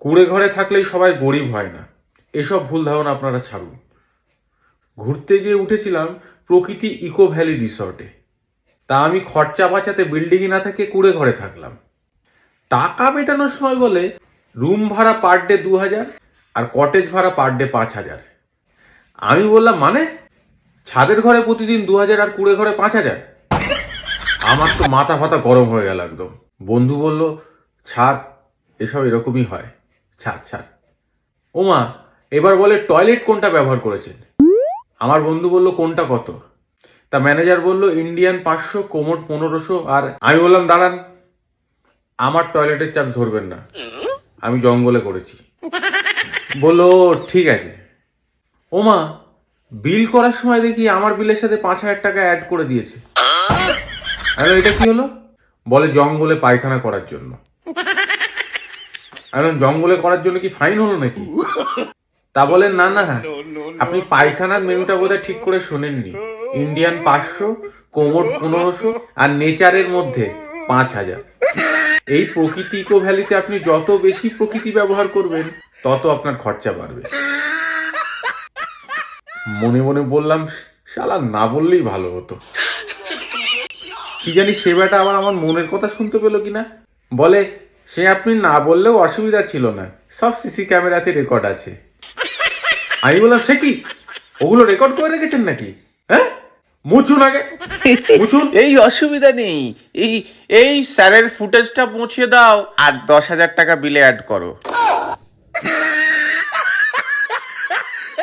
কুড়ে ঘরে থাকলেই সবাই গরিব হয় না। এসব ভুল ধারণা আপনারা ছাড়ুন। ঘুরতে গিয়ে উঠেছিলাম প্রকৃতি ইকো ভ্যালি রিসর্টে। তা আমি খরচা বাঁচাতে বিল্ডিংয়ে না থেকে কুড়ে ঘরে থাকলাম। টাকা মেটানোর সময় বলে রুম ভাড়া পার ডে দু হাজার আর কটেজ ভাড়া পার ডে পাঁচ হাজার আমি বললাম মানে? ছাদের ঘরে প্রতিদিন দু হাজার আর কুড়ে ঘরে পাঁচ হাজার আমার তো মাথা ফাতা গরম হয়ে গেল একদম। বন্ধু বলল ছাড় এসব এরকমই হয়। ছাড় ছাড়। ওমা, এবার বলে টয়লেট কোনটা ব্যবহার করেছেন আমার বন্ধু বলল, কোনটা কত? তা ম্যানেজার বলল, ইন্ডিয়ান পাঁচশো কোমোড পনেরোশো, আর আমি বললাম, দাঁড়ান, আমার টয়লেটের চার্জ ধরবেন না। আমি জঙ্গলে করেছি। বলল ঠিক আছে। ওমা, বিল করার সময় দেখি আমার বিলের সাথে পাঁচ হাজার টাকা অ্যাড করে দিয়েছে। এটা কি হলো? বলে জঙ্গলে পায়খানা করার জন্য। এখন জঙ্গলে করার জন্য কি ফাইন হলো নাকি? তা বলেন না না। আপনি পায়খানার মেনুটা বোধহয় ঠিক করে শোনেননি। ইন্ডিয়ান পাঁচশো কোমর পনেরোশো আর নেচারের মধ্যে পাঁচ হাজার। এই প্রকৃতি ইকো ভ্যালিতে আপনি যত বেশি প্রকৃতি ব্যবহার করবেন তত আপনার খরচা বাড়বে। মনে মনে বললাম শালা না বললেই ভালো হতো। কি জানি সে বেটা আবার আমার মনের কথা শুনতে পেল কিনা? বলে সে আপনি না বললেও অসুবিধা ছিল না। সব সিসি ক্যামেরাতে রেকর্ড আছে। আমি বললাম, সে কি? ওগুলো রেকর্ড করে রেখেছেন নাকি? হ্যাঁ? মুছুন আগে, মুছুন। এই অসুবিধা নেই। এই এই স্যারের ফুটেজটা পৌঁছে দাও আর দশ হাজার টাকা বিলে অ্যাড করো।